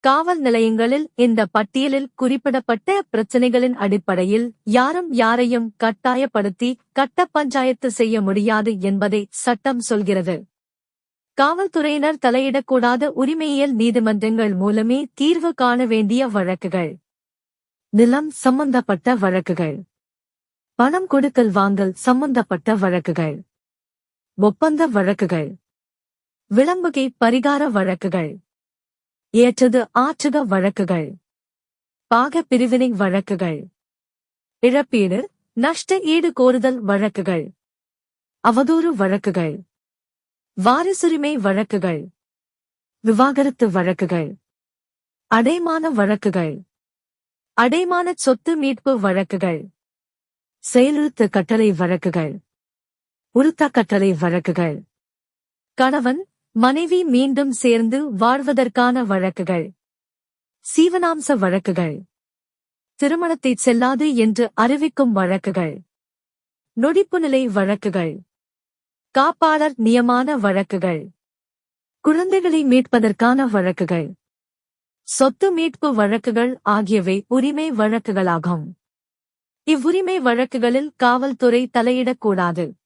காவல் நிலையங்களில் இந்த பட்டியலில் குறிப்பிடப்பட்ட பிரச்சினைகளின் அடிப்படையில் யாரும் யாரையும் கட்டாயப்படுத்தி கட்ட பஞ்சாயத்து செய்ய முடியாது என்பதை சட்டம் சொல்கிறது. காவல்துறையினர் தலையிடக்கூடாத உரிமையியல் நீதிமன்றங்கள் மூலமே தீர்வு காண வேண்டிய வழக்குகள். நிலம் சம்பந்தப்பட்ட வழக்குகள். பணம் கொடுக்கல் வாங்கல் சம்பந்தப்பட்ட வழக்குகள். ஒப்பந்த வழக்குகள். விளம்புகை பரிகார வழக்குகள். ஏற்றது ஆற்றுக வழக்குகள். பாக பிரிவினை வழக்குகள். இழப்பீடு நஷ்ட ஈடு கோருதல் வழக்குகள். அவதூறு வழக்குகள். வாரிசுரிமை வழக்குகள். விவாகரத்து வழக்குகள். அடைமான வழக்குகள். அடைமான சொத்து மீட்பு வழக்குகள். செயலிழுத்து கட்டளை வழக்குகள். உருத்த கட்டளை வழக்குகள். கணவன் மனைவி மீண்டும் சேர்ந்து வாழ்வதற்கான வழக்குகள். சீவனாம்ச வழக்குகள். திருமணத்தை செல்லாது என்று அறிவிக்கும் வழக்குகள். நொடிப்பு நிலை வழக்குகள். காப்பாளர் நியமான வழக்குகள். குழந்தைகளை மீட்பதற்கான வழக்குகள். சொத்து மீட்பு வழக்குகள் ஆகியவை உரிமை வழக்குகளாகும். இவ்வுரிமை வழக்குகளில் காவல்துறை தலையிடக்கூடாது.